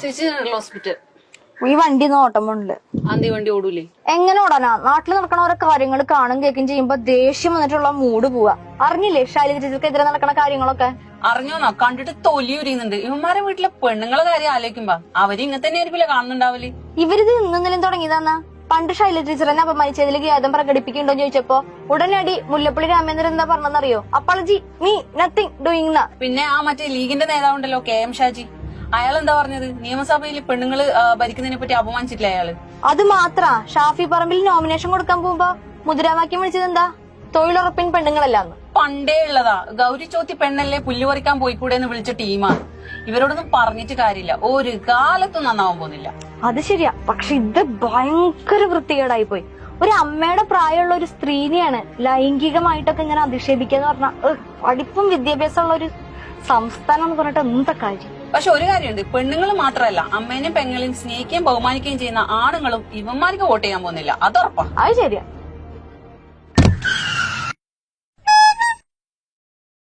ചേച്ചി ഹോസ്പിറ്റൽ ഈ വണ്ടി നോട്ടമുണ്ട് അന്തി വണ്ടി ഓടൂലേ? എങ്ങനെ ഓടാനാ? നാട്ടിൽ നടക്കണ ഓരോ കാര്യങ്ങൾ കാണും കേൾക്കും ചെയ്യുമ്പോ ദേഷ്യം വന്നിട്ടുള്ള മൂഡ് പോവാ. അറിഞ്ഞില്ലേ ശൈലജ ചേച്ചിക്കെതിരെ നടക്കണ കാര്യങ്ങളൊക്കെ? അറിഞ്ഞോന്നോ? കണ്ടിട്ട് തൊലി ഉരിയുന്നുണ്ട്. ഇവന്മാരെ വീട്ടിലെ പെണ്ണുങ്ങളെ കാര്യം ആലോചിക്കുമ്പോ അവർ ഇങ്ങനെ തന്നെ ആയിരിക്കില്ല കാണുന്നുണ്ടാവൽ. ഇവരിത് ഇന്നെങ്കിലും തുടങ്ങിയതാന്നാ? പണ്ട് ശൈലജ ടീച്ചറിനെ അപമാനിച്ചതിൽ ഖേദം പ്രകടിപ്പിക്കുന്നുണ്ടോ ചോദിച്ചപ്പോ ഉടനടി മുല്ലപ്പള്ളി രാമേന്ദ്രൻ എന്താ പറഞ്ഞെന്നറിയോ? അപ്പളജി മീ നത്തിങ് ഡൂയിങ് ന്നാ. പിന്നെ ആ മറ്റേ ലീഗിന്റെ നേതാവുണ്ടല്ലോ കെ എം ഷാജി. അയാൾ എന്താ പറഞ്ഞത്? നിയമസഭയിൽ പെണ്ണുങ്ങൾ ആ, ഭരിക്കുന്നതിനെ പറ്റി അപമാനിച്ചിട്ടില്ല അയാൾ? അത് മാത്ര. ഷാഫി പറമ്പിൽ നോമിനേഷൻ കൊടുക്കാൻ പോകുമ്പോ മുദ്രാവാക്യം വിളിച്ചത് എന്താ തൊഴിലുറപ്പിൻ പെണ്ണുങ്ങളല്ലാന്ന്. പണ്ടേ ഉള്ളതാ. ഗൗരി ചോത്തി പെണ്ണല്ലേ പുല്ല് പറിക്കാൻ പോയിക്കൂടെ എന്ന് വിളിച്ച ടീമാണ്. ഇവരോടൊന്നും പറഞ്ഞിട്ട് കാര്യമില്ല. ഒരു കാലത്തും നന്നാവാൻ പോകുന്നില്ല. അത് ശരിയാ. പക്ഷെ ഇത് ഭയങ്കര വൃത്തികേടായി പോയി ഒരു അമ്മയുടെ പ്രായമുള്ള ഒരു സ്ത്രീനെയാണ് ലൈംഗികമായിട്ടൊക്കെ ഇങ്ങനെ അധിക്ഷേപിക്കുക എന്ന് പറഞ്ഞാൽ പഠിപ്പും വിദ്യാഭ്യാസമുള്ള ഒരു സംസ്ഥാനം എന്ന് പറഞ്ഞിട്ട് എന്താ കാര്യം? പക്ഷെ ഒരു കാര്യമുണ്ട് പെണ്ണുങ്ങൾ മാത്രമല്ല അമ്മേനെയും പെങ്ങളെയും സ്നേഹിക്കുകയും ബഹുമാനിക്കുകയും ചെയ്യുന്ന ആണുങ്ങളും ഇവന്മാർക്ക് വോട്ട് ചെയ്യാൻ പോകുന്നില്ല. അതുറപ്പാ അത് ശരിയാ.